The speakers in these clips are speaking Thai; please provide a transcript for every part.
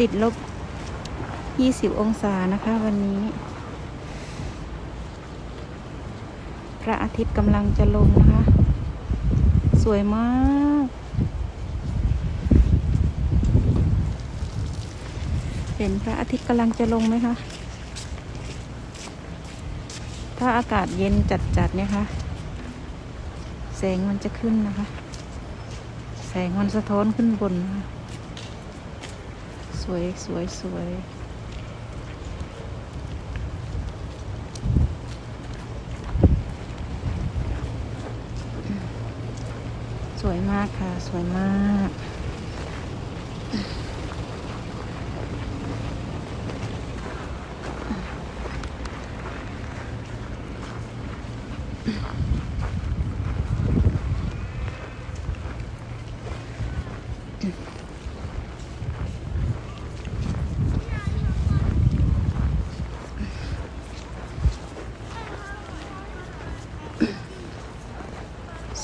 ติดลบ 20 องศานะคะวันนี้ พระอาทิตย์กำลังจะลงนะคะ สวยมาก เห็นพระอาทิตย์กำลังจะลงไหมคะ ถ้าอากาศเย็นจัดๆเนี่ยค่ะแสงมันจะขึ้นนะคะ แสงมันสะท้อนขึ้นบนนะคะ สวยสวยสวยสวยมากค่ะ สวยมาก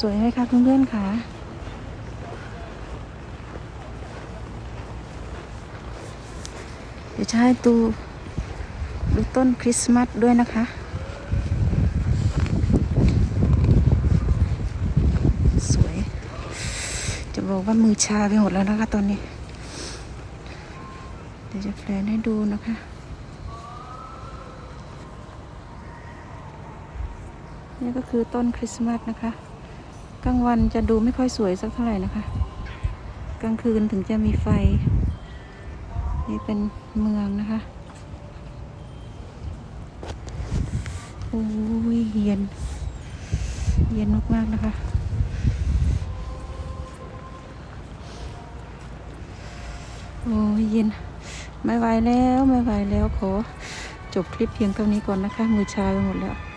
สวยไหมคะเพื่อนๆคะเดี๋ยวจะให้ดูดูต้นคริสต์มาสด้วยนะคะ สวย จะบอกว่ามือชาไปหมดแล้วนะคะตอนนี้ เดี๋ยวจะแพลนให้ดูนะคะนี่ก็คือต้นคริสต์มาสนะคะ กลางวันจะดูไม่ค่อยสวยสักเท่าไหร่นะคะ กลางคืนถึงจะมีไฟ นี่เป็นเมืองนะคะโอ้ยเย็น เย็นมากๆนะคะโอ้ยเย็นไม่ไหวแล้วไม่ไหวแล้วขอจบคลิปเพียงเท่านี้ก่อนนะคะ มือชาไปหมดแล้ว